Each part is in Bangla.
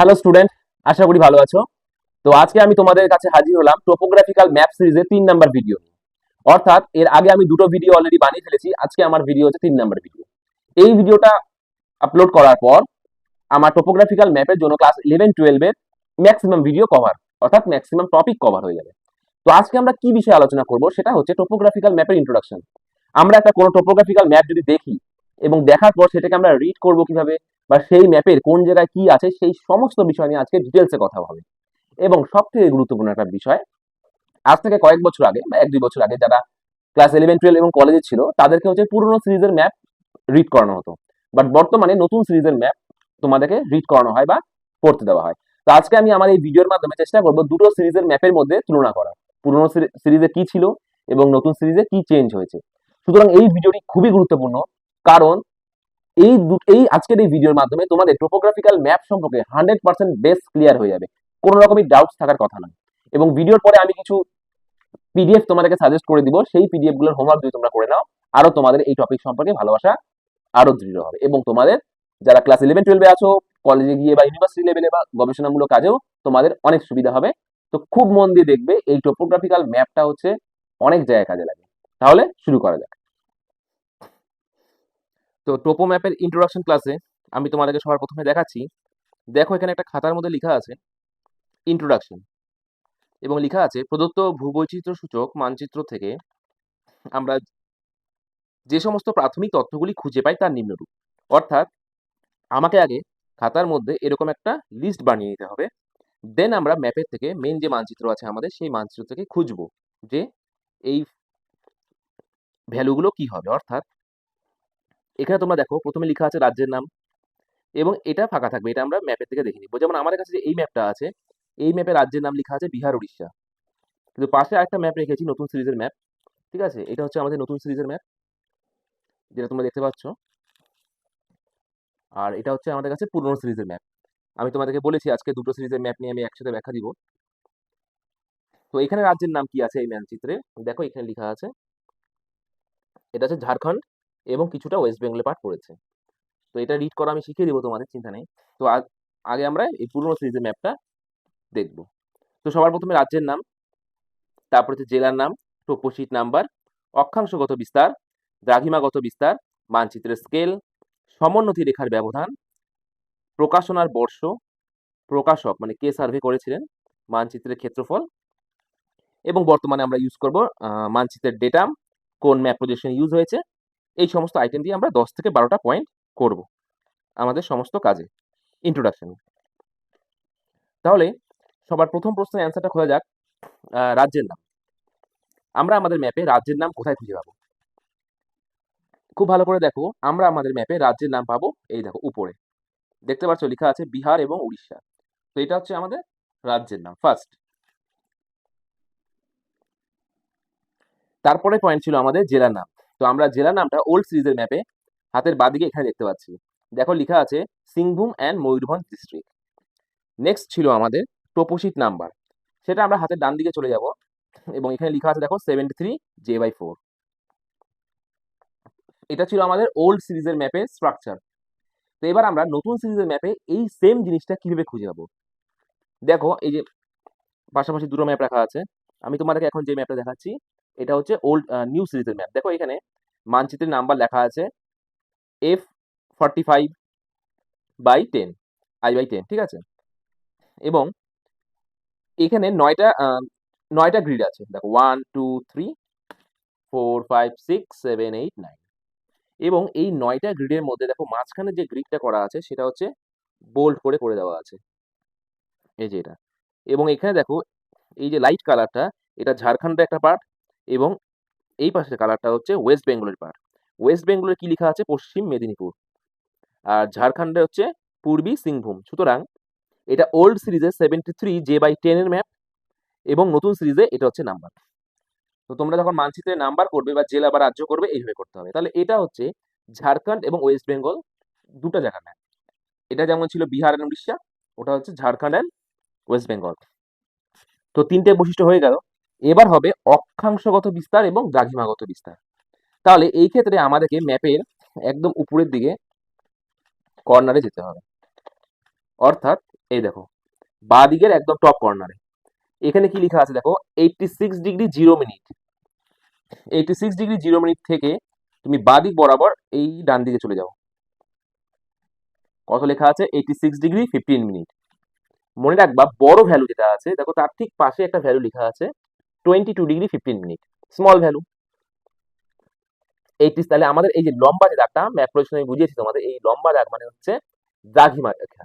হ্যালো স্টুডেন্ট আশা করি ভালো আছো। তো আজকে আমি তোমাদের কাছে হাজির হলাম টোপোগ্রাফিক্যাল ম্যাপ সিরিজের তিন নাম্বার ভিডিও অর্থাৎ এর আগে আমি দুটো ভিডিও অলরেডি বানিয়ে ফেলেছি, আজকে আমার ভিডিও হচ্ছে তিন নাম্বার ভিডিও এই ভিডিওটা আপলোড করার পর আমার টোপোগ্রাফিক্যাল ম্যাপের জন্য ক্লাস ইলেভেন টুয়েলভের ম্যাক্সিমাম ভিডিও কভার অর্থাৎ ম্যাক্সিমাম টপিক কভার হয়ে যাবে। তো আজকে আমরা কি বিষয়ে আলোচনা করব, সেটা হচ্ছে টোপোগ্রাফিক্যাল ম্যাপের ইন্ট্রোডাকশন আমরা একটা কোনো টোপোগ্রাফিক্যাল ম্যাপ যদি দেখি এবং দেখার পর সেটাকে আমরা রিড করব কীভাবে বা সেই ম্যাপের কোন জায়গায় কি আছে, সেই সমস্ত বিষয় নিয়ে আজকে ডিটেলসে কথা হবে। এবং সবথেকে গুরুত্বপূর্ণ একটা বিষয়, আজ থেকে কয়েক বছর আগে বা এক দুই বছর আগে যারা ক্লাস ইলেভেন টুয়েলভ এবং কলেজে ছিল, তাদেরকে হচ্ছে পুরনো সিরিজের ম্যাপ রিড করানো হতো। বাট বর্তমানে নতুন সিরিজের ম্যাপ তোমাদেরকে রিড করানো হয় বা পড়তে দেওয়া হয়। তো আজকে আমি আমার এই ভিডিওর মাধ্যমে চেষ্টা করব দুটো সিরিজের ম্যাপের মধ্যে তুলনা করা পুরনো সিরিজে কি ছিল এবং নতুন সিরিজে কি চেঞ্জ হয়েছে। সুতরাং এই ভিডিওটি খুবই গুরুত্বপূর্ণ। কারণ এই এই আজকের এই ভিডিওর মাধ্যমে তোমাদের টোপোগ্রাফিক্যাল ম্যাপ সম্পর্কে হান্ড্রেড পার্সেন্ট বেস ক্লিয়ার হয়ে যাবে। কোনো রকমই ডাউটস থাকার কথা নয়। এবং ভিডিওর পরে আমি কিছু পিডিএফ তোমাদেরকে সাজেস্ট করে দিব। সেই পিডিএফগুলোর হোমওয়ার্ক যদি তোমরা করে নাও, আরও তোমাদের এই টপিক সম্পর্কে ভালোবাসা আরও দৃঢ় হবে। এবং তোমাদের যারা ক্লাস ইলেভেন টুয়েলভে আছো কলেজে গিয়ে বা ইউনিভার্সিটি লেভেলে বা গবেষণামূলক কাজেও তোমাদের অনেক সুবিধা হবে। তো খুব মন দিয়ে দেখবে এই টোপোগ্রাফিক্যাল ম্যাপটা হচ্ছে অনেক জায়গায় কাজে লাগে। তাহলে শুরু করা যাক। তো টোপো ম্যাপের ইন্ট্রোডাকশন ক্লাসে আমি তোমাদেরকে সবার প্রথমে দেখাচ্ছি। দেখো এখানে একটা খাতার মধ্যে লেখা আছে ইন্ট্রোডাকশন এবং লেখা আছে, প্রদত্ত ভূবৈচিত্র্য সূচক মানচিত্র থেকে আমরা যে সমস্ত প্রাথমিক তথ্যগুলি খুঁজে পাই তার নিম্নরূপ। অর্থাৎ আমাকে আগে খাতার মধ্যে এরকম একটা লিস্ট বানিয়ে নিতে হবে। দেন আমরা ম্যাপের থেকে মেন যে মানচিত্র আছে আমাদের, সেই মানচিত্র থেকে খুঁজবো যে এই ভ্যালুগুলো কি হবে। অর্থাৎ এখানে তোমরা দেখো, প্রথমে লেখা আছে রাজ্যের নাম এবং এটা ফাঁকা থাকবে, এটা আমরা ম্যাপের থেকে দেখে যেমন আমাদের কাছে যে এই ম্যাপটা আছে, এই ম্যাপে রাজ্যের নাম লেখা আছে বিহার, উড়িষ্যা। কিন্তু পাশে আরেকটা ম্যাপ রেখেছি, নতুন সিরিজের ম্যাপ ঠিক আছে? এটা হচ্ছে আমাদের নতুন সিরিজের ম্যাপ যেটা তোমরা দেখতে পাচ্ছ। আর এটা হচ্ছে আমাদের কাছে পুরনো সিরিজের ম্যাপ আমি তোমাদেরকে বলেছি, আজকে দুটো সিরিজের ম্যাপ নিয়ে আমি একসাথে ব্যাখ্যা দিব। তো এখানে রাজ্যের নাম কি আছে এই মানচিত্রে দেখো, এখানে লেখা আছে, এটা হচ্ছে ঝাড়খণ্ড এবং কিছুটা ওয়েস্ট বেঙ্গলে পার্ট পড়েছে তো এটা রিড করা আমি শিখিয়ে দেবো তোমাদের, চিন্তা নেই। তো আগে আমরা এই পুরনো সিরিজের ম্যাপটা দেখব। তো সবার প্রথমে রাজ্যের নাম, তারপর হচ্ছে জেলার নাম টোপোশিট নাম্বার, অক্ষাংশগত বিস্তার, দ্রাঘিমাগত বিস্তার, মানচিত্রের স্কেল সমোন্নতি রেখার ব্যবধান, প্রকাশনার বর্ষ, প্রকাশক মানে কে সার্ভে করেছিলেন, মানচিত্রের ক্ষেত্রফল, এবং বর্তমানে আমরা ইউজ করব মানচিত্রের ডেটা কোন ম্যাপ প্রজেকশন ইউজ হয়েছে এই সমস্ত আইটেম দিয়ে আমরা দশ থেকে বারোটা পয়েন্ট করব আমাদের সমস্ত কাজে। ইন্ট্রোডাকশন তাহলে সবার প্রথম প্রশ্নের অ্যান্সারটা খোঁজা যাক রাজ্যের নাম। আমরা আমাদের ম্যাপে রাজ্যের নাম কোথায় খুঁজে পাবো? খুব ভালো করে দেখো, আমরা আমাদের ম্যাপে রাজ্যের নাম পাবো এই দেখো, উপরে। দেখতে পাচ্ছ লেখা আছে বিহার এবং উড়িষ্যা। তো এটা হচ্ছে আমাদের রাজ্যের নাম ফার্স্ট তারপরে পয়েন্ট ছিল আমাদের জেলার নাম। তো আমরা জেলার নামটা ওল্ড সিরিজের ম্যাপে হাতের বাদিকে এখানে দেখতে পাচ্ছি। দেখো লেখা আছে, Singhbhum and Mayurbhanj district next ছিল আমাদের টোপোশিট নাম্বার। সেটা আমরা হাতের ডান দিকে চলে যাব এবং এখানে লেখা আছে দেখো seventy three J by four এটা ছিল আমাদের ওল্ড সিরিজের ম্যাপের স্ট্রাকচার তো এবার আমরা নতুন সিরিজের ম্যাপে এই সেম জিনিসটা কীভাবে খুঁজে পাবো? দেখো, এই যে পাশাপাশি দুটো ম্যাপ রাখা আছে। আমি তোমাদেরকে এখন যে ম্যাপটা দেখাচ্ছি এটা হচ্ছে ওল্ড নিউ সিরিজের ম্যাপ দেখো এখানে মানচিত্রের নাম্বার লেখা আছে F forty five by ten I by ten ঠিক আছে? এবং এখানে নয়টা নয়টা গ্রিড আছে। দেখো one two three four five six seven eight nine এবং এই নয়টা গ্রিডের মধ্যে দেখো মাঝখানে যে গ্রিডটা করা আছে সেটা হচ্ছে বোল্ড করে করে দেওয়া আছে। এই যে এটা। এবং এখানে দেখো এই যে লাইট কালারটা এটা ঝাড়খণ্ডের একটা পার্ট এবং এই পাশের কালারটা হচ্ছে ওয়েস্ট বেঙ্গলের পার্ট ওয়েস্ট বেঙ্গলের কি লেখা আছে? পশ্চিম মেদিনীপুর। আর ঝাড়খণ্ডে হচ্ছে পূর্বী সিংভূম। সুতরাং এটা ওল্ড সিরিজে সেভেন্টি থ্রি জে বাই টেনের ম্যাপ এবং নতুন সিরিজে এটা হচ্ছে নাম্বার তো তোমরা যখন মানচিত্রে নাম্বার করবে বা জেলা বা রাজ্য করবে, এইভাবে করতে হবে। তাহলে এটা হচ্ছে ঝাড়খণ্ড এবং ওয়েস্ট বেঙ্গল দুটো জায়গা ম্যাপ এটা যেমন ছিল বিহার এবং উড়িষ্যা, ওটা হচ্ছে ঝাড়খণ্ড অ্যান্ড ওয়েস্ট বেঙ্গল তো তিনটে বৈশিষ্ট্য হয়ে গেল। এবার হবে অক্ষাংশগত বিস্তার এবং দ্রাঘিমাগত বিস্তার। তাহলে এই ক্ষেত্রে আমাদেরকে ম্যাপের একদম উপরের দিকে কর্নারে যেতে হবে। অর্থাৎ এই দেখো, বা দিকের একদম টপ কর্নারে এখানে কি লেখা আছে দেখো eighty six degree zero minute eighty six degree zero minute থেকে তুমি বা দিক বরাবর এই ডান দিকে চলে যাও। কত লেখা আছে? Eighty six degree fifteen minute মনে রাখবা, বড় ভ্যালু যেটা আছে, দেখো তার ঠিক পাশে একটা ভ্যালু লেখা আছে twenty two degree fifteen minute small value eighty তাহলে আমাদের এই যে লম্বা যে দাগটা ম্যাপ প্রয়োজন আমি বুঝিয়েছি তোমাদের, এই লম্বা দাগ মানে হচ্ছে দ্রাঘিমার রেখা।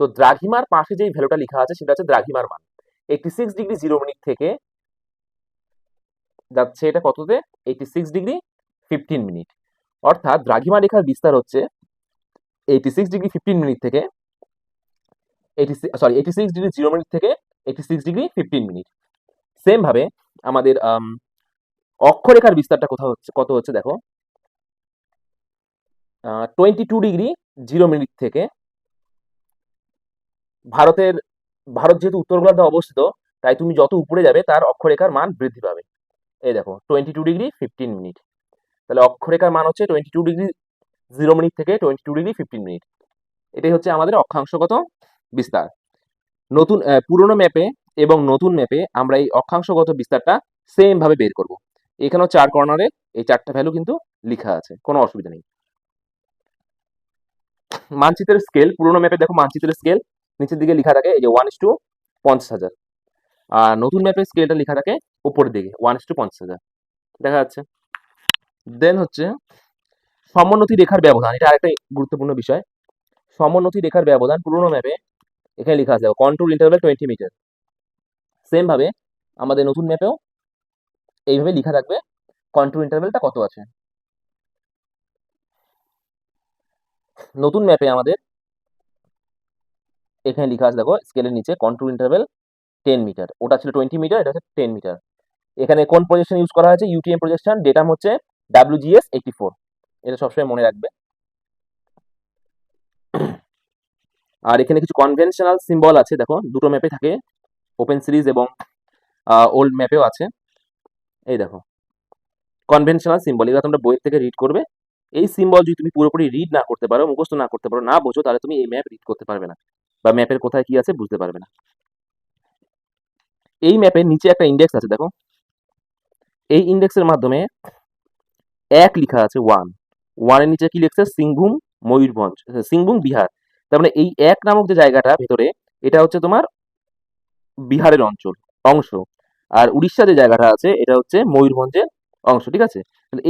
তো দ্রাঘিমার পাশে যেই ভ্যালুটা লেখা আছে, সেটা হচ্ছে দ্রাঘিমার মান। Eighty six degree zero minute থেকে যাচ্ছে এটা কততে? Eighty six degree fifteen minute অর্থাৎ দ্রাঘিমা রেখার বিস্তার হচ্ছে eighty six degree fifteen minute থেকে eighty sorry eighty six degree zero minute থেকে eighty six degree fifteen minute same ভাবে আমাদের আম, অক্ষরেখার বিস্তারটা কোথাও হচ্ছে কত হচ্ছে দেখো। Twenty two degree zero minute থেকে। ভারতের ভারত যেহেতু উত্তর গোলার্ধে অবস্থিত তাই তুমি যত উপরে যাবে তার অক্ষরেখার মান বৃদ্ধি পাবে। এই দেখো twenty two degree fifteen minute তাহলে অক্ষরেখার মান হচ্ছে twenty two degree zero minute থেকে twenty two degree fifteen minute এটাই হচ্ছে আমাদের অক্ষাংশগত বিস্তার। নতুন পুরনো ম্যাপে এবং নতুন ম্যাপে আমরা এই অক্ষাংশগত বিস্তারটা সেম ভাবে বের করব। এখানেও চার কর্নারে এই চারটা ভ্যালু কিন্তু লেখা আছে, কোনো অসুবিধা নেই। মানচিত্রের স্কেল পুরনো ম্যাপে দেখো মানচিত্রের স্কেল নিচের দিকে লেখা থাকে এই যে ওয়ান ইস টু পঞ্চাশ হাজার। আর নতুন ম্যাপের স্কেলটা লেখা থাকে উপরের দিকে ওয়ান ইস টু পঞ্চাশ হাজার। দেখা যাচ্ছে। দেন হচ্ছে সমোন্নতি রেখার ব্যবধান, এটা আরেকটা গুরুত্বপূর্ণ বিষয়। সমোন্নতি রেখার ব্যবধান পুরনো ম্যাপে এখানে লেখা আছে control interval twenty metre same ভাবে আমাদের নতুন ম্যাপেও এইভাবে লেখা থাকবে কন্ট্রোল ইন্টারভেলটা কত আছে? নতুন ম্যাপে আমাদের এখানে লেখা আছে, দেখো স্কেলের নিচে কন্ট্রোল ইন্টারভেল টেন মিটার ওটা ছিল টোয়েন্টি মিটার এটা হচ্ছে টেন মিটার এখানে কোন প্রজেকশন ইউজ করা হয়েছে? ইউটিএম প্রজেকশন ডেটাম হচ্ছে ডাব্লিউজিএস এইটি ফোর এটা সবসময় মনে রাখবে। আর এখানে কিছু কনভেনশনাল সিম্বল আছে, দেখো, দুটো ম্যাপে থাকে। ওপেন সিরিজ এবং ওল্ড ম্যাপেও আছে। এই দেখো। কনভেনশনাল সিম্বল এগুলো তোমরা বইয়ের থেকে রিড করবে। এই সিম্বল যদি তুমি পুরোপুরি রিড না করতে পারো, মুখস্থ না করতে পারো, না বোঝো, তাহলে তুমি এই ম্যাপ রিড করতে পারবে না। বা ম্যাপের কোথায় কি আছে বুঝতে পারবে না। এই ম্যাপের নিচে একটা ইন্ডেক্স আছে, দেখো। এই ইন্ডেক্সের মাধ্যমে এক লেখা আছে ওয়ান ওয়ানের নিচে কি লিখছে? সিংভূম, ময়ূরভঞ্জ, সিংভূম, বিহার। তার মানে এই এক নামক যে জায়গাটা ভেতরে, এটা হচ্ছে তোমার বিহারের অঞ্চল, অংশ। আর উড়িষ্যা যে জায়গাটা আছে, এটা হচ্ছে ময়ূরভঞ্জের অংশ, ঠিক আছে?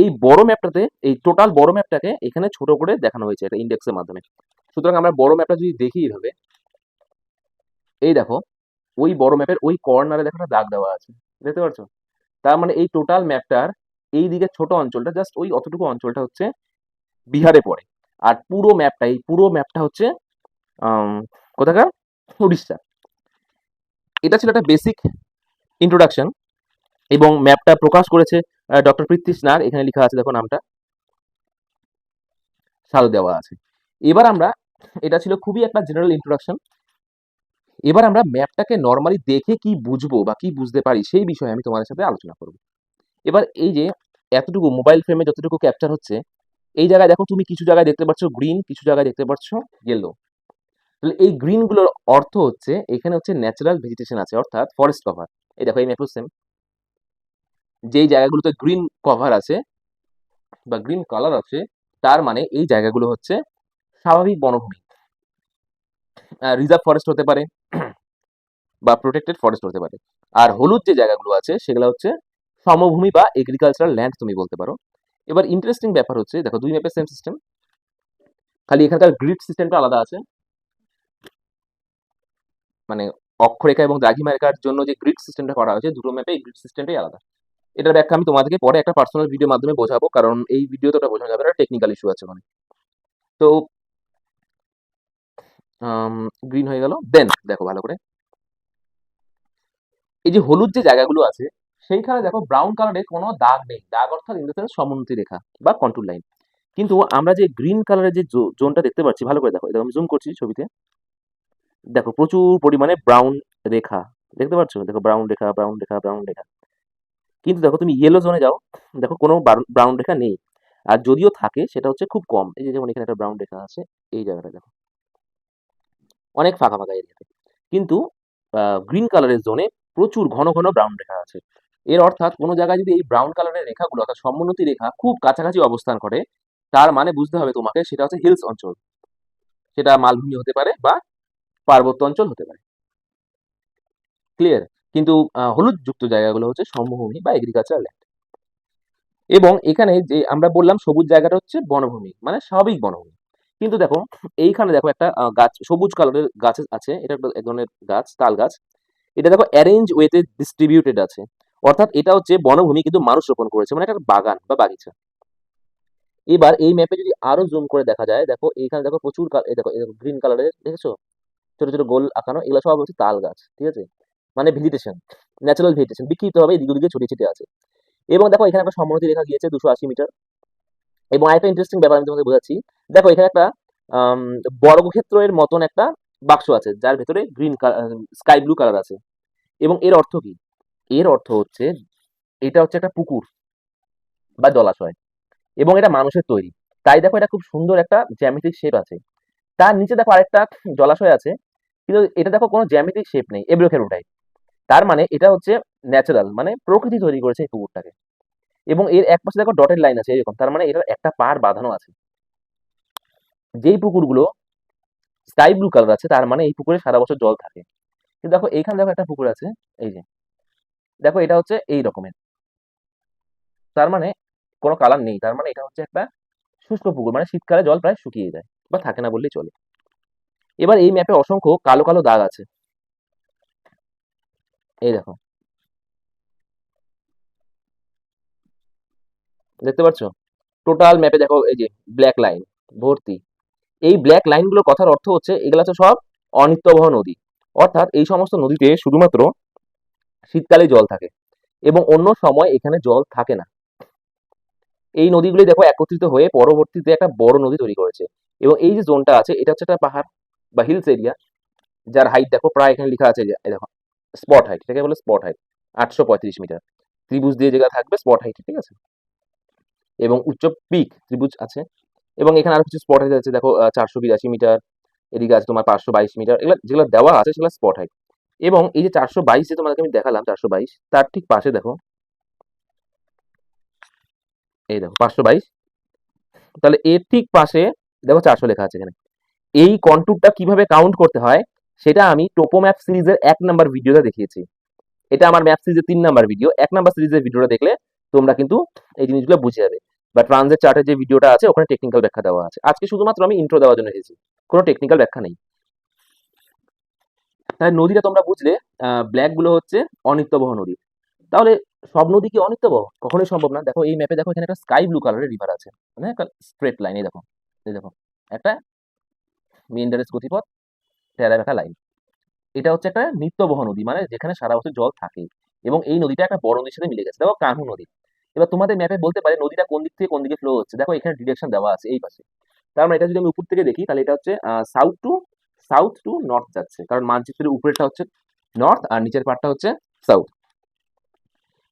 এই বড় ম্যাপটাতে, এই টোটাল বড় ম্যাপটাকে এখানে ছোট করে দেখানো হয়েছে এটা ইন্ডেক্সের মাধ্যমে। সুতরাং আমরা বড় ম্যাপটা যদি দেখি এইভাবে, এই দেখো, ওই বড় ম্যাপের ওই কর্নারে দেখো দাগ দেওয়া আছে, দেখতে পাচ্ছ তার মানে এই টোটাল ম্যাপটার এই দিকে ছোট অঞ্চলটা জাস্ট ওই অতটুকু অঞ্চলটা হচ্ছে বিহারে পড়ে। আর পুরো ম্যাপটা এই পুরো ম্যাপটা হচ্ছে কোথাকার? উড়িষ্যা। এটা ছিল একটা বেসিক ইন্ট্রোডাকশন এবং ম্যাপটা প্রকাশ করেছে ডক্টর পৃথ্বীশ নাগ এখানে লেখা আছে, দেখো নামটা। সাল দেওয়া আছে। এবার আমরা, এটা ছিল খুবই একটা জেনারেল ইন্ট্রোডাকশন এবার আমরা ম্যাপটাকে নর্মালি দেখে কি বুঝব বা কি বুঝতে পারি সেই বিষয়ে আমি তোমাদের সাথে আলোচনা করব। এবার এই যে এতটুকু মোবাইল ফ্রেমে যতটুকু ক্যাপচার হচ্ছে, এই জায়গায় দেখো তুমি কিছু জায়গায় দেখতে পাচ্ছ গ্রিন কিছু জায়গায় দেখতে পাচ্ছ ইয়েলো তাহলে এই গ্রিনগুলোর অর্থ হচ্ছে, এখানে হচ্ছে ন্যাচারাল ভেজিটেশন আছে, অর্থাৎ ফরেস্ট কভার এই দেখো, এই ম্যাপও সেম যেই জায়গাগুলোতে গ্রিন কভার আছে বা গ্রিন কালার আছে, তার মানে এই জায়গাগুলো হচ্ছে স্বাভাবিক বনভূমি। রিজার্ভ ফরেস্ট হতে পারে বা প্রোটেক্টেড ফরেস্ট হতে পারে। আর হলুদ যে জায়গাগুলো আছে, সেগুলো হচ্ছে সমভূমি বা এগ্রিকালচারাল ল্যান্ড তুমি বলতে পারো। এবার ইন্টারেস্টিং ব্যাপার হচ্ছে, দেখো, দুই ম্যাপের সেম সিস্টেম খালি এখানকার গ্রিড সিস্টেমটা আলাদা আছে। মানে অক্ষরেখা এবং দ্রাঘিমা রেখার জন্য যে গ্রিড সিস্টেমটা করা হয়েছে, দুটো ম্যাপে এই গ্রিড সিস্টেমটাই আলাদা। এটার ব্যাখ্যা আমি তোমাদেরকে পরে একটা পার্সোনাল ভিডিওর মাধ্যমে বোঝাবো, কারণ এই ভিডিওতে ওটা বোঝানো যাবে না টেকনিক্যাল ইস্যু আছে মানে। তো গ্রিন হয়ে গেল। দেন দেখো ভালো করে। এই যে হলুদ যে জায়গাগুলো আছে, সেইখানে দেখো ব্রাউন কালারের কোনো দাগ নেই। দাগ অর্থাৎ ইন সমোন্নতি রেখা বা কন্ট্রোল লাইন কিন্তু আমরা যে গ্রিন কালারের যে জোনটা দেখতে পাচ্ছি, ভালো করে দেখো, এটা আমি জুম করছি ছবিতে। দেখো প্রচুর পরিমাণে ব্রাউন রেখা, দেখতে পাচ্ছ? দেখো ব্রাউন রেখা ব্রাউন রেখা ব্রাউন রেখা। কিন্তু দেখো তুমি ইয়েলো জোনে যাও, দেখো কোনো ব্রাউন রেখা নেই। আর যদিও থাকে, সেটা হচ্ছে খুব কম। এই যে যেমন এখানে একটা ব্রাউন রেখা আছে, এই জায়গাটা দেখো। অনেক ফাঁকা ফাঁকা এরিয়াতে কিন্তু গ্রিন কালারের জোনে প্রচুর ঘন ঘন ব্রাউন রেখা আছে। এর অর্থাৎ কোনো জায়গায় যদি এই ব্রাউন কালারের রেখাগুলো, অর্থাৎ সমোন্নতি রেখা খুব কাছাকাছি অবস্থান করে, তার মানে বুঝতে হবে তোমাকে সেটা হচ্ছে হিলস অঞ্চল। সেটা মালভূমি হতে পারে বা পার্বত্য অঞ্চল হতে পারে। ক্লিয়ার কিন্তু হলুদ যুক্ত জায়গাগুলো হচ্ছে সমভূমি বা এগ্রিকালচার ল্যান্ড এবং এখানে যে আমরা বললাম সবুজ জায়গাটা হচ্ছে বনভূমি মানে স্বাভাবিক বনভূমি। কিন্তু দেখো, এইখানে দেখো একটা গাছ, সবুজ কালারের গাছ আছে, এটা এক ধরনের গাছ, তাল গাছ। এটা দেখো অ্যারেঞ্জ ওয়েতে ডিস্ট্রিবিউটেড আছে। অর্থাৎ এটা হচ্ছে বনভূমি কিন্তু মানুষ রোপণ করেছে মানে একটা বাগান বা বাগিচা। এবার এই ম্যাপে যদি আরও জুম করে দেখা যায়, দেখো এইখানে দেখো প্রচুর এই দেখো গ্রিন কালারের দেখেছ? ছোট ছোট গোল আঁকানো, এগুলো সব হচ্ছে তাল গাছ, ঠিক আছে? মানে ভেজিটেশন ন্যাচারাল ভেজিটেশন বিক্ষিপ্ত ভাবে এদিকে ওদিকে ছড়িয়ে ছিটে আছে। এবং দেখো এখানে একটা সমোন্নতি রেখা গিয়েছে দুশো আশি মিটার। এবং আরেকটা ইন্টারেস্টিং ব্যাপার আমি তোমাদের বোঝাচ্ছি। দেখো এখানে একটা বর্গক্ষেত্রের মতন একটা বাক্স আছে, যার ভেতরে গ্রিন স্কাই ব্লু কালার আছে। এবং এর অর্থ কি? এর অর্থ হচ্ছে, এটা হচ্ছে একটা পুকুর বা জলাশয়। এবং এটা মানুষের তৈরি। তাই দেখো এটা খুব সুন্দর একটা জ্যামিতিক শেপ আছে। তার নিচে দেখো আরেকটা জলাশয় আছে। কিন্তু এটা দেখো কোনো জ্যামিতিক শেপ নেই এবড়ো টাইপ তার মানে এটা হচ্ছে ন্যাচারাল মানে প্রকৃতি তৈরি করেছে এই পুকুরটাকে। এবং এর এক পাশে দেখো ডটেড লাইন আছে এরকম, তার মানে এটার একটা পার বাঁধানো আছে। যেই পুকুরগুলো স্কাই ব্লু কালার আছে, তার মানে এই পুকুরে সারা বছর জল থাকে। কিন্তু দেখো এইখানে দেখো একটা পুকুর আছে, এই যে। দেখো এটা হচ্ছে এই রকমের। তার মানে কোনো কালার নেই, তার মানে এটা হচ্ছে একটা শুষ্ক পুকুর মানে শীতকালে জল প্রায় শুকিয়ে যায় বা থাকে না বললেই চলে। এবার এই ম্যাপে অসংখ্য কালো কালো দাগ আছে। এই দেখো। দেখতে পাচ্ছ? টোটাল ম্যাপে দেখো এই যে ব্ল্যাক লাইন ভর্তি। এই ব্ল্যাক লাইনগুলোর কথার অর্থ হচ্ছে এগুলো হচ্ছে সব অনিত্যবহ নদী। অর্থাৎ এই সমস্ত নদীতে শুধুমাত্র শীতকালে জল থাকে এবং অন্য সময় এখানে জল থাকে না। এই নদীগুলি দেখো একত্রিত হয়ে পরবর্তীতে একটা বড় নদী তৈরি করেছে এবং এই যে জোনটা আছে, এটা হচ্ছে একটা পাহাড়। বা হিলস এরিয়া যার হাইট দেখো প্রায় এখানে লেখা আছে দেখো স্পট হাইট এটাকে বলে স্পট হাইট আটশো পঁয়ত্রিশ মিটার। ত্রিভুজ দিয়ে যেগুলো থাকবে স্পট হাইট ঠিক আছে? এবং উচ্চ পিক ত্রিভুজ আছে। এবং এখানে আরও কিছু স্পট হাইট আছে, দেখো চারশো বিরাশি মিটার, এদিকে আছে তোমার পাঁচশো বাইশ মিটার, এগুলো, যেগুলো দেওয়া আছে সেগুলো স্পট হাইট এবং এই যে চারশো বাইশ তোমাদেরকে আমি দেখালাম, চারশো বাইশ, তার ঠিক পাশে দেখো, এই দেখো, পাঁচশো বাইশ, তাহলে এর ঠিক পাশে দেখো চারশো লেখা আছে এখানে। এই কন্টুরটা কীভাবে কাউন্ট করতে হয়, সেটা আমি টোপো ম্যাপ সিরিজের এক নাম্বার ভিডিওতে দেখিয়েছি। এটা আমার ম্যাপ সিরিজের তিন নাম্বার ভিডিও এক নাম্বার সিরিজের ভিডিওটা দেখলে তোমরা কিন্তু এই জিনিসগুলো বুঝে যাবে। বা ট্রানজেট চার্টের যে ভিডিওটা আছে, ওখানে টেকনিক্যাল ব্যাখ্যা দেওয়া আছে। আজকে শুধুমাত্র আমি ইন্ট্রো দেওয়ার জন্য এসেছি। কোনো টেকনিক্যাল ব্যাখ্যা নেই। তাই নদীটা তোমরা বুঝলে ব্ল্যাকগুলো হচ্ছে অনিত্যবহ নদী। তাহলে সব নদী কি অনিত্যবহ? কখনোই সম্ভব না। দেখো এই ম্যাপে দেখো এখানে একটা স্কাই ব্লু কালারের রিভার আছে। মানে স্ট্রেট লাইন দেখো দেখো। একটা মেন্ডারেস গতিপথ টেরা লাইন। এটা হচ্ছে একটা নিত্যবহ নদী মানে যেখানে সারা বছর জল থাকে এবং এই নদীটা একটা বড় নদীর সাথে মিলে গেছে। দেখো কানহু নদী। এবার তোমাদের ম্যাপে বলতে পারে নদীটা কোন দিক থেকে কোন দিকে ফ্লো হচ্ছে। দেখো এখানে ডিরেকশন দেওয়া আছে এই পাশে। তার মানে এটা যদি আমি উপর থেকে দেখি, তাহলে এটা হচ্ছে south to south to north যাচ্ছে। কারণ মানচিত্রের উপরেরটা হচ্ছে নর্থ আর নিচের পার্টটা হচ্ছে সাউথ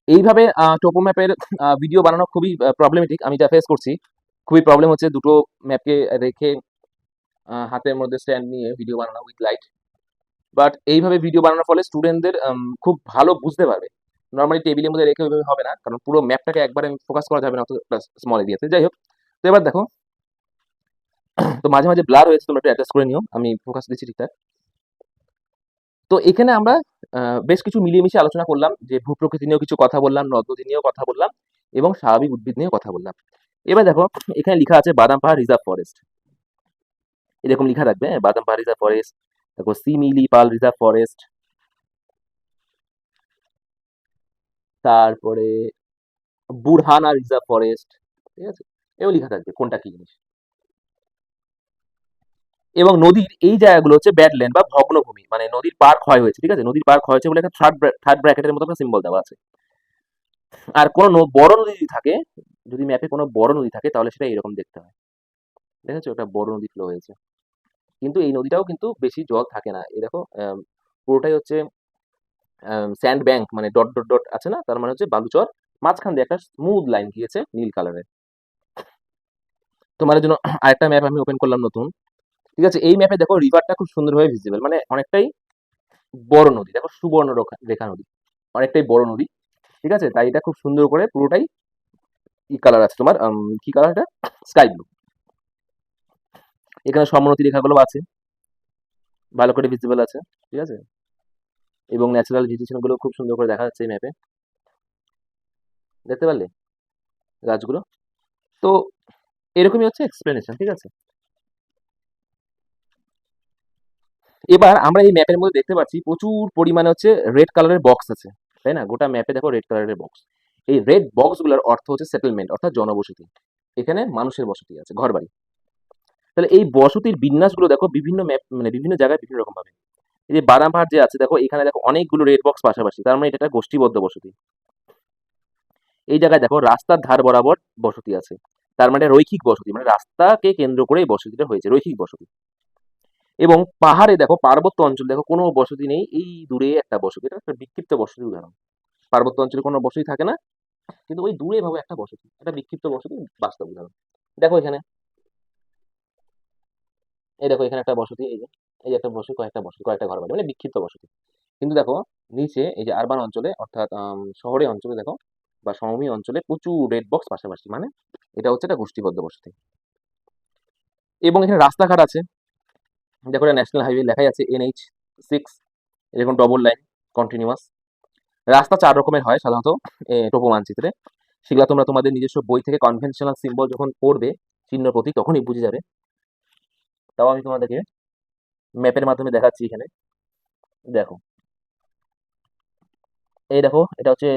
এইভাবে টোপো ম্যাপের ভিডিও বানানো খুবই প্রবলেমেটিক আমি যা ফেস করছি, খুবই প্রবলেম হচ্ছে দুটো ম্যাপকে রেখে হাতের মধ্যে স্ট্যান্ড নিয়ে ভিডিও বানানো উইথ লাইট বাট এইভাবে ভিডিও বানানোর ফলে স্টুডেন্টদের খুব ভালো বুঝতে পারবে। নর্মালি টেবিলের মধ্যে রেখে ওইভাবে হবে না, কারণ পুরো ম্যাপটাকে একবারে ফোকাস করা যাবে না, অত স্মল এরিয়াতে যাই হোক, তো এবার দেখো, তো মাঝে মাঝে ব্লার হয়েছে, তোমরা একটু অ্যাডজাস্ট করে নিও, আমি ফোকাস দিচ্ছি ঠিকঠাক। তো এখানে আমরা বেশ কিছু মিলিয়ে মিশিয়ে আলোচনা করলাম, যে ভূপ্রকৃতি নিয়েও কিছু কথা বললাম নদী নিয়েও কথা বললাম, এবং স্বাভাবিক উদ্ভিদ নিয়েও কথা বললাম। এবার দেখো, এখানে লেখা আছে বাদাম পাহাড় রিজার্ভ ফরেস্ট। এরকম লেখা থাকবে হ্যাঁ, বাদাম পাহাড় রিজার্ভ ফরেস্ট দেখো সিমিলি পাল রিজার্ভ ফরেস্ট তারপরে বুরহানা রিজার্ভ ফরেস্ট ঠিক আছে? এও লেখা থাকবে কোনটা কি জিনিস? এবং নদীর এই জায়গাগুলো হচ্ছে ব্যাডল্যান্ড বা ভগ্নভূমি মানে নদীর পার ক্ষয় হয়েছে ঠিক আছে? নদীর পার ক্ষয় হয়েছে বলে একটা থার্ড থার্ড ব্র্যাকেটের মতো একটা সিম্বল দেওয়া আছে। আর কোনো বড় নদী যদি থাকে যদি ম্যাপে কোনো বড় নদী থাকে তাহলে সেটা এরকম দেখতে হয়। দেখেছ? ওটা বড় নদী ফ্লো হয়েছে। কিন্তু এই নদীটাও কিন্তু বেশি জল থাকে না। এই দেখো পুরোটাই হচ্ছে স্যান্ড ব্যাংক মানে ডট ডট ডট আছে না? তার মানে হচ্ছে বালুচর মাঝখান দিয়ে একটা স্মুথ লাইন গিয়েছে নীল কালারের তোমার জন্য আরেকটা ম্যাপ আমি ওপেন করলাম নতুন। ঠিক আছে? এই ম্যাপে দেখো রিভারটা খুব সুন্দরভাবে ভিজিবল মানে অনেকটাই বড় নদী। দেখো সুবর্ণ রেখা- নদী, অনেকটাই বড় নদী। ঠিক আছে? তাই এটা খুব সুন্দর করে পুরোটাই কি কালার আছে। তোমার কি কালার এটা? স্কাই ব্লু এখানে সমনতি রেখাগুলো আছে। ভালো করে ভিজিবল আছে, ঠিক আছে? এবং ন্যাচারাল ভেজিটেশনগুলো খুব সুন্দর করে দেখা যাচ্ছে এই ম্যাপে দেখতে পারলে? গাছগুলো? তো এরকমই হচ্ছে এক্সপ্লেনেশন ঠিক আছে? এবার আমরা এই ম্যাপের মধ্যে দেখতে পাচ্ছি প্রচুর পরিমাণে হচ্ছে রেড কালারের বক্স আছে, তাই না? গোটা ম্যাপে দেখো রেড কালারের বক্স এই রেড বক্সগুলোর অর্থ হচ্ছে সেটেলমেন্ট অর্থাৎ জনবসতি। এখানে মানুষের বসতি আছে, ঘরবাড়ি। তাহলে এই বসতির বিন্যাসগুলো দেখো বিভিন্ন ম্যাপ মানে বিভিন্ন জায়গায় বিভিন্ন রকম এই যে বাদাম যে আছে, দেখো, এখানে দেখো অনেকগুলো রেড বক্স পাশাপাশি। তার মানে এটা একটা গোষ্ঠীবদ্ধ বসতি। এই জায়গায় দেখো রাস্তার ধার বরাবর বসতি আছে। তার মানে রৈখিক বসতি মানে রাস্তাকে কেন্দ্র করে এই বসতিটা হয়েছে, রৈখিক বসতি। এবং পাহাড়ে দেখো পার্বত্য অঞ্চল, দেখো কোনো বসতি নেই, এই দূরে একটা বসতি। এটা একটা বিক্ষিপ্ত বসতি উদাহরণ। পার্বত্য অঞ্চলে কোনো বসতি থাকে না, কিন্তু ওই দূরে ভাবে একটা বসতি, একটা বিক্ষিপ্ত বসতি বাস্তব উদাহরণ। দেখো এখানে। এই দেখো, এখানে একটা বসতি, এই যে এই যে একটা বসতি, কয়েকটা বসতি, কয়েকটা ঘর বাড়ি মানে বিক্ষিপ্ত বসতি। কিন্তু দেখো, নিচে এই যে আরবান অঞ্চলে, অর্থাৎ শহরে অঞ্চলে দেখো, বা সমভূমি অঞ্চলে প্রচুর রেড বক্স পাশাপাশি মানে এটা হচ্ছে একটা গোষ্ঠীবদ্ধ বসতি। এবং এখানে রাস্তাঘাট আছে। দেখো, এটা ন্যাশনাল হাইওয়ে লেখাই আছে এনএইচ সিক্স এরকম ডবল লাইন কন্টিনিউয়াস রাস্তা চার রকমের হয়, সাধারণত টোপো মানচিত্রে। সেগুলো তোমরা তোমাদের নিজস্ব বই থেকে কনভেনশনাল সিম্বল যখন পড়বে, চিহ্ন প্রতীক, তখনই বুঝে যাবে। তাও আমি তোমাদেরকে ম্যাপের মাধ্যমে দেখাচ্ছি এখানে। দেখো। এই দেখো, এটা হচ্ছে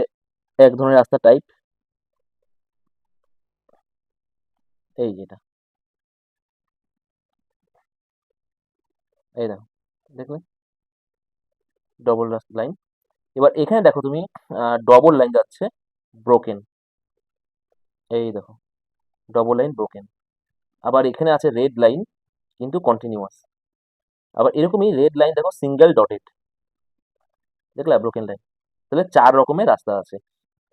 এক ধরনের রাস্তা টাইপ এই যেটা এই দেখো, দেখলে? ডবল লাইন এবার এখানে দেখো তুমি ডবল লাইন যাচ্ছে ব্রোকেন এই দেখো ডবল লাইন ব্রোকেন আবার এখানে আছে রেড লাইন কিন্তু কন্টিনিউয়াস আবার এরকমই রেড লাইন দেখো সিঙ্গেল ডটেড দেখলা ব্রোকেন লাইন তাহলে চার রকমের রাস্তা আছে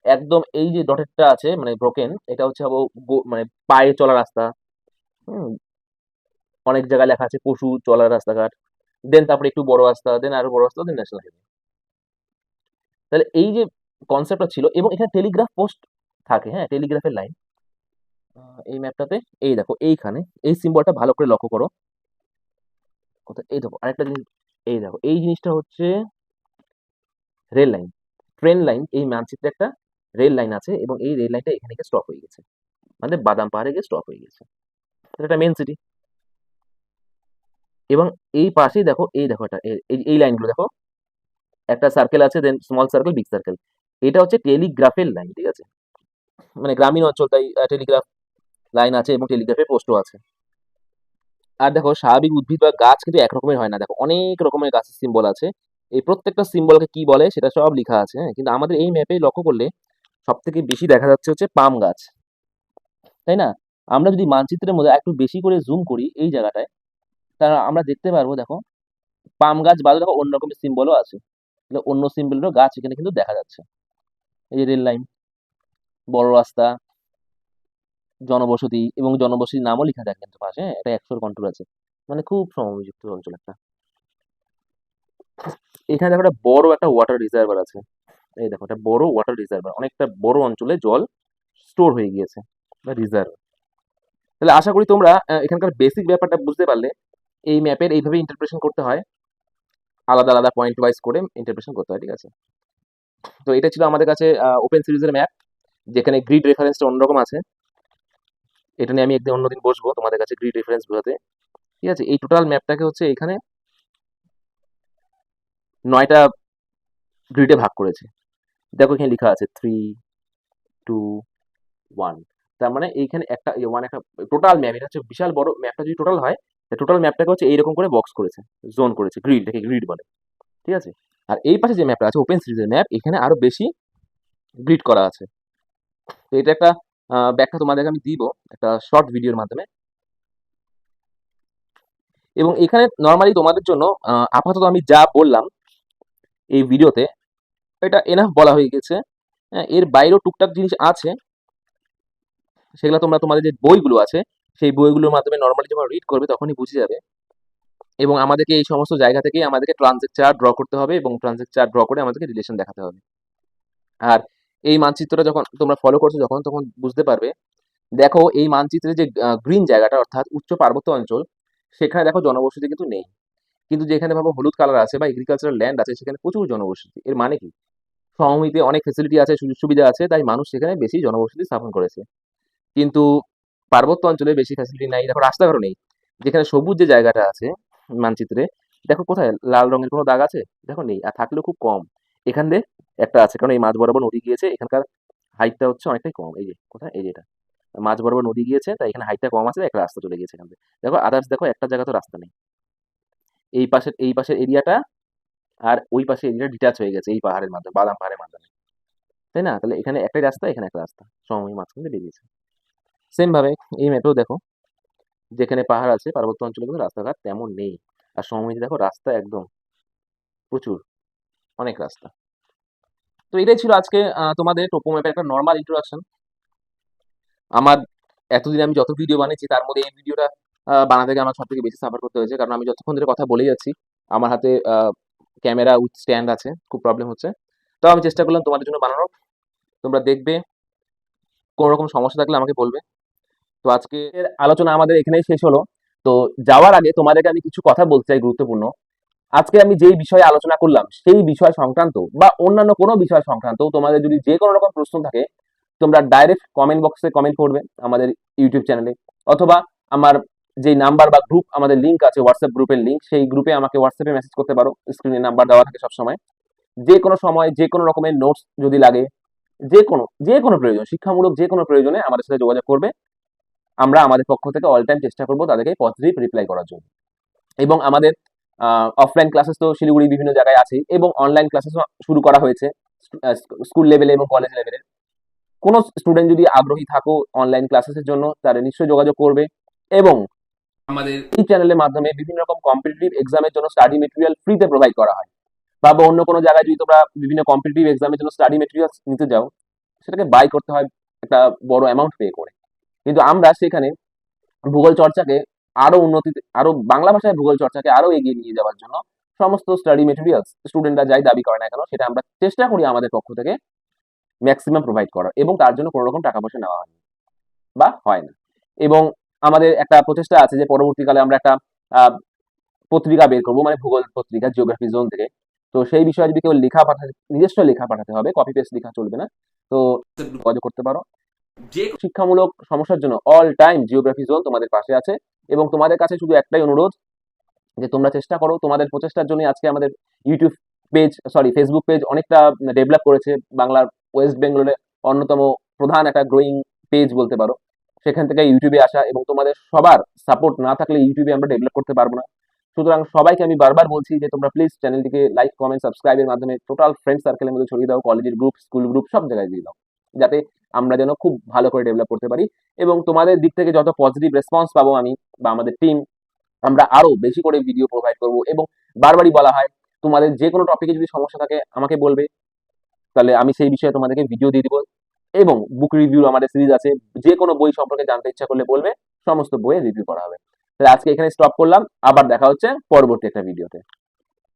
একদম এই যে ডটেডটা আছে মানে ব্রোকেন এটা হচ্ছে মানে পায়ে চলা রাস্তা। হুম। অনেক জায়গায় লেখা আছে, পশু চলার রাস্তাঘাট। দেন তারপরে একটু বড় রাস্তা দেন আরও বড় রাস্তা দেন ন্যাশনাল হাইওয়ে তাহলে এই যে কনসেপ্টটা ছিল, এবং এখানে টেলিগ্রাফ পোস্ট থাকে হ্যাঁ টেলিগ্রাফের লাইন এই ম্যাপটাতে এই দেখো, এইখানে, এই সিম্বলটা ভালো করে লক্ষ্য করো। কোথায়? এই দেখো, আরেকটা জিনিস, এই দেখো, এই জিনিসটা হচ্ছে রেল লাইন ট্রেন লাইন এই মানচিত্রে একটা রেল লাইন আছে এবং এই রেল লাইনটা এখানে গিয়ে স্টপ হয়ে গেছে। মানে বাদাম পাহাড়ে গিয়ে স্টপ হয়ে গেছে। এটা মেন সিটি এবং এই পাশেই দেখো, এই দেখো এটা, এই লাইনগুলো দেখো। একটা সার্কেল আছে then small circle big circle এটা হচ্ছে টেলিগ্রাফের লাইন ঠিক আছে? মানে গ্রামীণ অঞ্চল, তাই টেলিগ্রাফ লাইন আছে এবং টেলিগ্রাফের পোস্টও আছে। আর দেখো, স্বাভাবিক উদ্ভিদ বা গাছ কিন্তু একরকমের হয় না। দেখো, অনেক রকমের গাছের সিম্বল আছে। এই প্রত্যেকটা সিম্বলকে কি বলে সেটা সব লেখা আছে হ্যাঁ? কিন্তু আমাদের এই ম্যাপে লক্ষ্য করলে সব থেকে বেশি দেখা যাচ্ছে হচ্ছে পাম গাছ। তাই না? আমরা যদি মানচিত্রের মধ্যে একটু বেশি করে জুম করি এই জায়গাটায়, তাহলে আমরা দেখতে পারব, দেখো, পাম গাছ বাদে দেখো অন্য রকমের সিম্বলও আছে। অন্য সিম্বলেরও গাছ এখানে কিন্তু দেখা যাচ্ছে। এই রেল লাইন, বড় রাস্তা জনবসতি এবং জনবসতির নামও লেখা থাকে কিন্তু পাশে হ্যাঁ, এটা একশোর কন্ট্রোল আছে। মানে খুব সমযুক্ত অঞ্চল একটা। এখানে দেখো একটা বড় একটা ওয়াটার রিজার্ভার আছে। এই দেখো একটা বড় ওয়াটার রিজার্ভার অনেকটা বড় অঞ্চলে জল স্টোর হয়ে গিয়েছে রিজার্ভ তাহলে আশা করি তোমরা এখানকার বেসিক ব্যাপারটা বুঝতে পারলে এই ম্যাপের এইভাবে ইন্টারপ্রেশন করতে হয়। আলাদা আলাদা পয়েন্ট ওয়াইজ করে ইন্টারপ্রেশন করতে হয় ঠিক আছে? তো এটা ছিল আমাদের কাছে ওপেন সিরিজের ম্যাপ যেখানে গ্রিড রেফারেন্সটা অন্যরকম আছে। এটা নিয়ে আমি একদিন অন্যদিন বসবো তোমাদের কাছে গ্রিড রেফারেন্স বোঝাতে। ঠিক আছে? এই টোটাল ম্যাপটাকে হচ্ছে এখানে নয়টা গ্রিডে ভাগ করেছে। দেখো এখানে লেখা আছে থ্রি টু ওয়ান তার মানে এইখানে একটা ওয়ান একটা টোটাল ম্যাপ এটা হচ্ছে বিশাল বড় ম্যাপটা যদি টোটাল হয় টোটাল ম্যাপটাকে হচ্ছে এইরকম করে বক্স করেছে জোন করেছে গ্রিড এটাকে গ্রিড বলে। ঠিক আছে? আর এই পাশে যে ম্যাপটা আছে ওপেন সিরিজের ম্যাপ এখানে আরও বেশি গ্রিড করা আছে। তো এটা একটা ব্যাখ্যা তোমাদেরকে আমি দিব একটা শর্ট ভিডিওর মাধ্যমে। এবং এখানে নর্মালি তোমাদের জন্য আপাতত আমি যা বললাম এই ভিডিওতে এটা এনাফ বলা হয়ে গেছে। হ্যাঁ, এর বাইরেও টুকটাক জিনিস আছে সেগুলো তোমরা তোমাদের যে বইগুলো আছে সেই বইগুলোর মাধ্যমে নর্মালি যখন রিড করবে তখনই বুঝে যাবে। এবং আমাদেরকে এই সমস্ত জায়গা থেকেই আমাদেরকে ট্রানজেক্ট চার্ট ড্র করতে হবে এবং ট্রানজেক্ট চার্ট ড্র করে আমাদেরকে রিলেশন দেখাতে হবে। আর এই মানচিত্রটা যখন তোমরা ফলো করছ যখন, তখন বুঝতে পারবে। দেখো এই মানচিত্রে যে গ্রিন জায়গাটা অর্থাৎ উচ্চ পার্বত্য অঞ্চল, সেখানে দেখো জনবসতি কিন্তু নেই। কিন্তু যেখানে ভাবো হলুদ কালার আছে বা এগ্রিকালচারাল ল্যান্ড আছে, সেখানে প্রচুর জনবসতি। এর মানে কি? সমভূমিতে অনেক ফেসিলিটি আছে, সুযোগ সুবিধা আছে, তাই মানুষ সেখানে বেশি জনবসতি স্থাপন করেছে। কিন্তু পার্বত্য অঞ্চলে বেশি ফ্যাসিলিটি নাই। দেখো রাস্তাঘাটও নেই। যেখানে সবুজ যে জায়গাটা আছে মানচিত্রে, দেখো কোথায়? লাল রঙের কোনো দাগ আছে? দেখো নেই। আর থাকলেও খুব কম। এখান দিয়ে একটা আছে। কারণ এই মাঝ বরাবর নদী গিয়েছে, এখানকার হাইটটা হচ্ছে অনেকটাই কম। এই যে, কোথায়? এই যে এটা। মাঝ বরাবর নদী গিয়েছে, তাই এখানে হাইটটা কম আছে, একটা রাস্তা চলে গিয়েছে এখান থেকে দেখো আদার্স দেখো, একটা জায়গা তো রাস্তা নেই। এই পাশের এই পাশের এরিয়াটা আর ওই পাশে এরিয়াটা ডিটাচ হয়ে গেছে, এই পাহাড়ের মাধ্যমে বাদাম পাহাড়ের মাধ্যমে তাই না? তাহলে এখানে একটাই রাস্তা, এখানে একটা রাস্তা। সমভূমি মাঝখান বেরিয়েছে। সেম ভাবে এই ম্যাপেও দেখো, যেখানে পাহাড় আছে, পার্বত্য অঞ্চলে কিন্তু রাস্তাঘাট তেমন নেই। আর সমভূমিতে দেখো, রাস্তা একদম প্রচুর। অনেক রাস্তা। তো এটাই ছিল আজকে তোমাদের টোপো ম্যাপের একটা নর্মাল ইন্ট্রোডাকশন আমার এতদিন আমি যত ভিডিও বানিয়েছি, তার মধ্যে এই ভিডিওটা বানাতে গিয়ে আমার সব থেকে বেশি সাফার করতে হয়েছে। কারণ আমি যতক্ষণ ধরে কথা বলে যাচ্ছি, আমার হাতে ক্যামেরা উইথ স্ট্যান্ড আছে, খুব প্রবলেম হচ্ছে। তো আমি চেষ্টা করলাম তোমাদের জন্য বানানোর। তোমরা দেখবে কোনো রকম সমস্যা থাকলে আমাকে বলবে। তো আজকের আলোচনা আমাদের এখানেই শেষ হলো। তো যাওয়ার আগে তোমাদেরকে আমি কিছু কথা বলতে চাই গুরুত্বপূর্ণ। আজকে আমি যেই বিষয়ে আলোচনা করলাম, সেই বিষয় সংক্রান্ত বা অন্যান্য কোনো বিষয় সংক্রান্ত তোমাদের যদি যে কোনো রকম প্রশ্ন থাকে, তোমরা ডাইরেক্ট কমেন্ট বক্সে কমেন্ট করবে আমাদের ইউটিউব চ্যানেলে অথবা আমার যে নাম্বার বা গ্রুপ আমাদের লিঙ্ক আছে হোয়াটসঅ্যাপ গ্রুপের লিঙ্ক সেই গ্রুপে আমাকে হোয়াটসঅ্যাপে মেসেজ করতে পারো। স্ক্রিনে নাম্বার দেওয়া থাকে সবসময়। যে কোনো সময়, যে কোনো রকমের নোটস যদি লাগে, যে কোনো যে কোনো প্রয়োজন, শিক্ষামূলক যে কোনো প্রয়োজনে আমাদের সাথে যোগাযোগ করবে। আমরা আমাদের পক্ষ থেকে অল টাইম চেষ্টা করব তাদেরকে পজিটিভ রিপ্লাই করার জন্য। এবং আমাদের অফলাইন ক্লাসেস তো শিলিগুড়ি বিভিন্ন জায়গায় আছে এবং অনলাইন ক্লাসেস শুরু করা হয়েছে স্কুল লেভেলে এবং কলেজ লেভেলে কোনো স্টুডেন্ট যদি আগ্রহী থাকো অনলাইন ক্লাসেসের জন্য, তারা নিশ্চয়ই যোগাযোগ করবে এবং আমাদের এই চ্যানেলের মাধ্যমে বিভিন্ন রকম কম্পিটিটিভ এক্সামের জন্য স্টাডি মেটেরিয়াল ফ্রিতে প্রোভাইড করা হয়। বা অন্য কোনো জায়গায় যদি তোমরা বিভিন্ন কম্পিটিটিভ এক্সামের জন্য স্টাডি মেটেরিয়াল নিতে যাও, সেটাকে বাই করতে হয় একটা বড় অ্যামাউন্ট পে করে। কিন্তু আমরা সেখানে ভূগোল চর্চাকে আরও উন্নতি আরও বাংলা ভাষায় ভূগোল চর্চাকে আরও এগিয়ে নিয়ে যাওয়ার জন্য সমস্ত স্টাডি মেটেরিয়ালস স্টুডেন্টরা যাই দাবি করে না কেন সেটা আমরা চেষ্টা করি আমাদের পক্ষ থেকে ম্যাক্সিমাম প্রোভাইড করার এবং তার জন্য কোনো রকম টাকা পয়সা নেওয়া হয়নি বা হয় না। এবং আমাদের একটা প্রচেষ্টা আছে যে পরবর্তীকালে আমরা একটা আহ, পত্রিকা বের করব মানে ভূগোল পত্রিকা জিওগ্রাফি জোন থেকে। তো সেই বিষয়ে যদি কেউ লেখা পাঠাতে নিজস্ব লেখা পাঠাতে হবে কপি পেস্ট লেখা চলবে না তো যোগাযোগ করতে পারো। যে শিক্ষামূলক সমস্যার জন্য অল টাইম জিওগ্রাফি জোন তোমাদের পাশে আছে। এবং তোমাদের কাছে শুধু একটাই অনুরোধ, যে তোমরা চেষ্টা করো, তোমাদের প্রচেষ্টার জন্য আজকে আমাদের YouTube page sorry Facebook page অনেকটা ডেভেলপ করেছে বাংলার ওয়েস্ট বেঙ্গলের অন্যতম প্রধান একটা গ্রোয়িং পেজ বলতে পারো। সেখান থেকে ইউটিউবে আসা এবং তোমাদের সবার সাপোর্ট না থাকলে ইউটিউবে আমরা ডেভেলপ করতে পারব না। সুতরাং সবাইকে আমি বারবার বলছি যে তোমরা প্লিজ চ্যানেলটিকে লাইক কমেন্ট সাবস্ক্রাইবের মাধ্যমে টোটাল ফ্রেন্ড সার্কেলের মধ্যে ছড়িয়ে দাও কলেজের গ্রুপ স্কুল গ্রুপ সব জায়গায় দিয়ে দাও। যাতে আমরা যেন খুব ভালো করে ডেভেলপ করতে পারি এবং তোমাদের দিক থেকে যত পজিটিভ রেসপন্স পাবো আমি বা আমাদের টিম আমরা আরও বেশি করে ভিডিও প্রোভাইড করব এবং বারবারই বলা হয়, তোমাদের যে কোনো টপিকে যদি সমস্যা থাকে আমাকে বলবে, তাহলে আমি সেই বিষয়ে তোমাদেরকে ভিডিও দিয়ে দিব এবং বুক রিভিউ আমাদের সিরিজ আছে, যে কোনো বই সম্পর্কে জানতে ইচ্ছা করলে বলবে, সমস্ত বইয়ের রিভিউ করা হবে। তাহলে আজকে এখানে স্টপ করলাম, আবার দেখা হচ্ছে পরবর্তী একটা ভিডিওতে